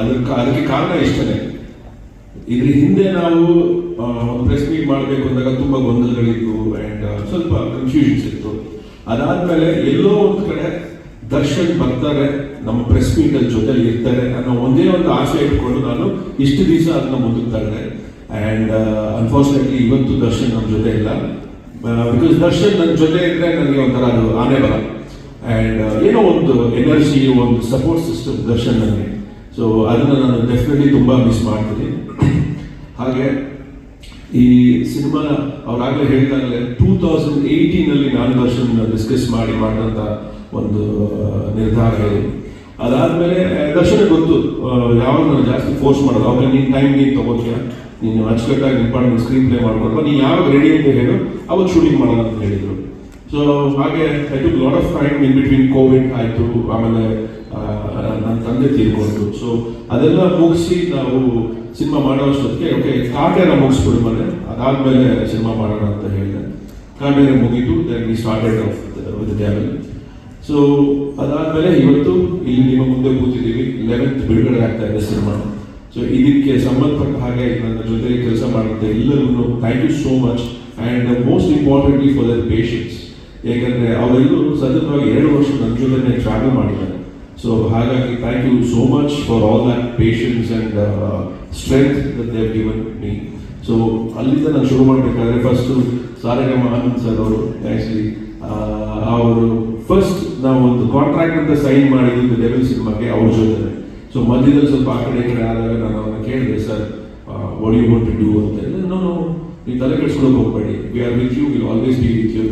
ಅದಕ್ಕೆ ಅದಕ್ಕೆ ಕಾರಣ ಇಷ್ಟನೇ ಇದ್ರ ಹಿಂದೆ ನಾವು ಪ್ರೆಸ್ ಮೀಟ್ ಮಾಡಬೇಕು ಅಂದಾಗ ತುಂಬಾ ಗೊಂದಲಗಳಿತ್ತು ಅಂಡ್ ಸ್ವಲ್ಪ ಕನ್ಫ್ಯೂಷನ್ಸ್ ಇತ್ತು. ಅದಾದ್ಮೇಲೆ ಎಲ್ಲೋ ಒಂದು ಕಡೆ ದರ್ಶನ್ ಬರ್ತಾರೆ, ನಮ್ಮ ಪ್ರೆಸ್ ಮೀಟ್ ಅಲ್ಲಿ ಜೊತೆಲಿ ಇರ್ತಾರೆ ಅನ್ನೋ ಒಂದೇ ಒಂದು ಆಸೆ ಇಟ್ಕೊಂಡು ನಾನು ಇಷ್ಟು ದಿವಸ ಅದನ್ನ ಮುಂದಕ್ಕೆ ಇದ್ದೆ ಅಂಡ್ ಅನ್ಫಾರ್ಚುನೇಟ್ಲಿ ಇವತ್ತು ದರ್ಶನ್ ನಮ್ಮ ಜೊತೆ ಇಲ್ಲ. ಬಿಕಾಸ್ ದರ್ಶನ್ ನನ್ನ ಜೊತೆ ಇದ್ರೆ ನನಗೆ ಒಂಥರ ಅದು ಆನೆ ಬರ ಅಂಡ್ ಏನೋ ಒಂದು ಎನರ್ಜಿ ಒಂದು ಸಪೋರ್ಟ್ ಸಿಸ್ಟಮ್ ದರ್ಶನ್ ನನಗೆ. ಸೊ ಅದನ್ನು ನಾನು ಡೆಫಿನೆಟ್ಲಿ ತುಂಬ ಮಿಸ್ ಮಾಡ್ತೀನಿ. ಹಾಗೆ, ಈ ಸಿನಿಮಾ ಅವರಾಗಲೇ ಹೇಳಿದಾಗಲೇ ಟೂ ತೌಸಂಡ್ ಏಯ್ಟೀನಲ್ಲಿ ನಾನು ದರ್ಶನ ಡಿಸ್ಕಸ್ ಮಾಡಿ ಮಾಡಿದಂಥ ಒಂದು ನಿರ್ಧಾರ ಇದೆ. ಅದಾದಮೇಲೆ ದರ್ಶನ ಗೊತ್ತು ಯಾವಾಗ ನಾನು ಜಾಸ್ತಿ ಫೋರ್ಸ್ ಮಾಡೋದು. ಅವಾಗ ನೀನು ಟೈಮ್ ನೀನು ತಗೋತೀಯ? ನೀನು ಅಚ್ಚುಕಟ್ಟಾಗಿ ಇಂಪಾರ್ಟೆಂಟ್ ಸ್ಕ್ರೀನ್ ಪ್ಲೇ ಮಾಡ್ಕೊಂಡು ನೀನು ಯಾವಾಗ ರೆಡಿ ಅಂತ ಹೇಳು. ಅವಾಗ ಶೂಟಿಂಗ್ ಮಾಡೋಣ ಅಂತ ಹೇಳಿದ್ರು. ಸೊ ಹಾಗೆ I took lot of time in between Covid ಆಯಿತು, ಆಮೇಲೆ ನನ್ನ ತಂದೆ ತೀರ್ಕೊಂಡು ಸೊ ಅದೆಲ್ಲ ಮುಗಿಸಿ ನಾವು ಸಿನಿಮಾ ಮಾಡೋಷ್ಟೊತ್ತಿಗೆ ಓಕೆ ಕಾಟೇನ ಮುಗಿಸ್ಬಿಡು ಮನೆ, ಅದಾದಮೇಲೆ ಸಿನಿಮಾ ಮಾಡೋಣ ಅಂತ ಹೇಳಿದೆ. ಕಾಟೇನ ಮುಗಿದು ದೆನ್ ವಿ ಸ್ಟಾರ್ಟೆಡ್ ವಿತ್ ಡ್ಯಾವಲ್ ಸೊ ಅದಾದಮೇಲೆ ಇವತ್ತು ಇಲ್ಲಿ ನಿಮ್ಮ ಮುಂದೆ ಕೂತಿದ್ದೀವಿ ಲೆವೆಂತ್ ಬಿಡುಗಡೆ ಆಗ್ತಾ ಇದೆ ಸಿನಿಮಾ ಸೊ ಇದಕ್ಕೆ ಸಂಬಂಧಪಟ್ಟ ಹಾಗೆ ನನ್ನ ಜೊತೆ ಕೆಲಸ ಮಾಡುತ್ತೆ ಎಲ್ಲರಿಗೂ thank you so much and most importantly for their patience ಏಕೆಂದರೆ ಅವರೆಲ್ಲರೂ ಸತತವಾಗಿ ಎರಡು ವರ್ಷ ನನ್ನ ಜೊತೆ ಟ್ರಾವೆಲ್ ಮಾಡಿದ್ದಾರೆ. ಸೊ ಹಾಗಾಗಿ thank you so much for all that patience and strength they've given me so ಅಲ್ಲಿಂದ ನಾನು ಶುರು ಮಾಡಬೇಕಾದ್ರೆ ಫಸ್ಟು ಸಾರೇಗಮ ಆನಂದ್ ಸರ್ ಅವರು ಆ್ಯಕ್ಚುಲಿ ಅವರು ಫಸ್ಟ್ ನಾವು ಒಂದು ಕಾಂಟ್ರಾಕ್ಟ್ ಅಂತ ಸೈನ್ ಮಾಡಿದ್ದು ಡೆವಿಲ್ ಸಿನಿಮಾಗೆ ಅವ್ರ ಜೊತೆ ಸೊ ಮಧ್ಯದಲ್ಲಿ ಸ್ವಲ್ಪ ಆ ಕಡೆ ಈ ಕಡೆ ಆದಾಗ ನಾನು ಅವ್ರನ್ನ ಕೇಳಿದೆ sir what you want to do ಅಂತ. ನೋ ನೋ ನೀವು ತಲೆ ಕೆಡಿಸ್ಕೊಳ್ಳೋಕೆ ಹೋಗಬೇಡಿ. We are with you will always be with you